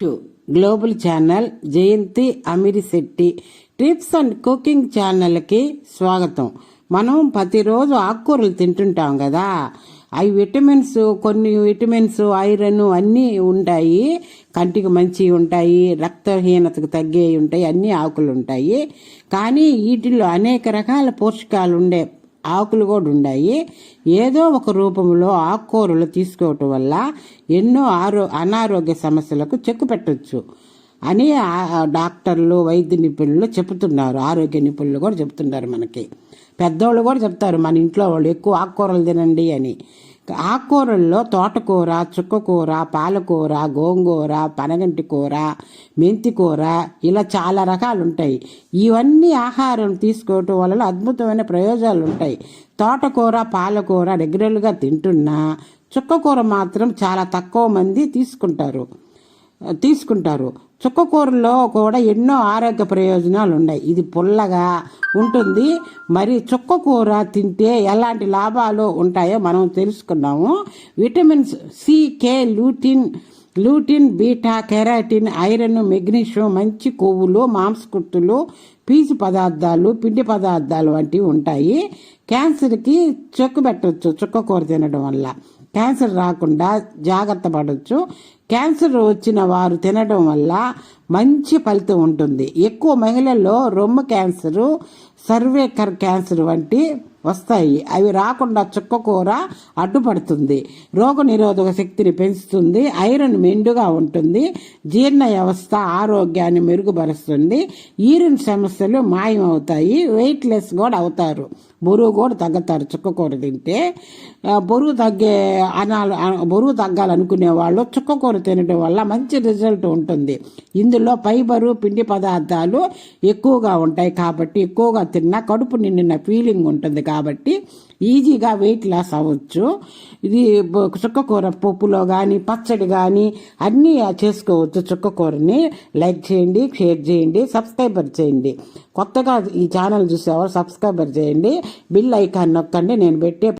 To global channel Jayanthi Amirisetti tips and cooking ఛానల్కి స్వాగతం. మనం ప్రతిరోజు ఆకుకూరలు తింటుంటాం కదా. అవి విటమిన్స్ కొన్ని విటమిన్స్ ఐరన్ అన్నీ ఉంటాయి. కంటికి మంచి ఉంటాయి రక్తహీనతకు తగ్గేవి ఉంటాయి అన్ని ఆకులు ఉంటాయి. కానీ వీటిల్లో అనేక రకాల పోషకాలు ఉండే ఆకులు కూడా ఉన్నాయి ఏదో ఒక రూపంలో ఆకుకూరలు తీసుకోవటం వల్ల ఎన్నో ఆరో అనారోగ్య సమస్యలకు చెక్కు పెట్టచ్చు అని డాక్టర్లు వైద్య నిపుణులు చెబుతున్నారు. ఆరోగ్య నిపుణులు కూడా చెబుతున్నారు మనకి. పెద్దవాళ్ళు కూడా చెప్తారు మన ఇంట్లో వాళ్ళు ఎక్కువ ఆకుకూరలు తినండి అని. ఆకుకూరల్లో తోటకూర చుక్కకూర పాలకూర గోంగూర పనగంటి కూర మెంతికూర ఇలా చాలా రకాలు ఉంటాయి ఇవన్నీ ఆహారం తీసుకోవటం వల్ల అద్భుతమైన ప్రయోజనాలు ఉంటాయి తోటకూర పాలకూర రెగ్యులర్గా తింటున్నా చుక్కకూర మాత్రం చాలా తక్కువ మంది తీసుకుంటారు. తీసుకుంటారు. చుక్కకూరలో కూడా ఎన్నో ఆరోగ్య ప్రయోజనాలు ఉన్నాయి. ఇది పుల్లగా ఉంటుంది. మరి చుక్కకూర తింటే ఎలాంటి లాభాలు ఉంటాయో మనం తెలుసుకున్నాము. Vitamins C K lutein lutein beta carotene iron magnesium మంచి కొవ్వులు మాంసకృత్తులు పీచు పదార్థాలు పిండి పదార్థాలు వంటివి ఉంటాయి. క్యాన్సర్కి చెక్కు పెట్టవచ్చు చుక్కకూర తినడం వల్ల. క్యాన్సర్ రాకుండా జాగ్రత్త పడవచ్చు క్యాన్సర్ వచ్చిన వారు తినడం వల్ల మంచి ఫలితం ఉంటుంది. ఎక్కువ మహిళల్లో రొమ్ము క్యాన్సరు సర్వేకర్ క్యాన్సర్ వంటి వస్తాయి. అవి రాకుండా చుక్కకూర అడ్డుపడుతుంది. రోగ నిరోధక శక్తిని పెంచుతుంది. ఐరన్ మెండుగా ఉంటుంది. జీర్ణ వ్యవస్థ ఆరోగ్యాన్ని మెరుగుపరుస్తుంది. యూరిన్ సమస్యలు మాయమవుతాయి. వెయిట్ లెస్ కూడా అవుతారు. బరువు కూడా తగ్గుతారు. చుక్కకూర తింటే బరువు తగ్గే అనాలు బరువు తగ్గాలనుకునే వాళ్ళు చుక్కకూర తినడం వల్ల మంచి రిజల్ట్ ఉంటుంది. ఇందులో ఫైబరు పిండి పదార్థాలు ఎక్కువగా ఉంటాయి కాబట్టి ఎక్కువగా తిన్నా కడుపు నిండిన ఫీలింగ్ ఉంటుంది కాబట్టి ఈజీగా వెయిట్ లాస్ అవ్వచ్చు. ఇది చుక్కకూర పప్పులో కానీ పచ్చడి కానీ అన్నీ చేసుకోవచ్చు చుక్కకూరని. లైక్ చేయండి షేర్ చేయండి సబ్స్క్రైబర్ చేయండి. కొత్తగా ఈ ఛానల్ చూసేవారు సబ్స్క్రైబర్ చేయండి. బిల్ ఐకాన్ నొక్కండి. నేను పెట్టే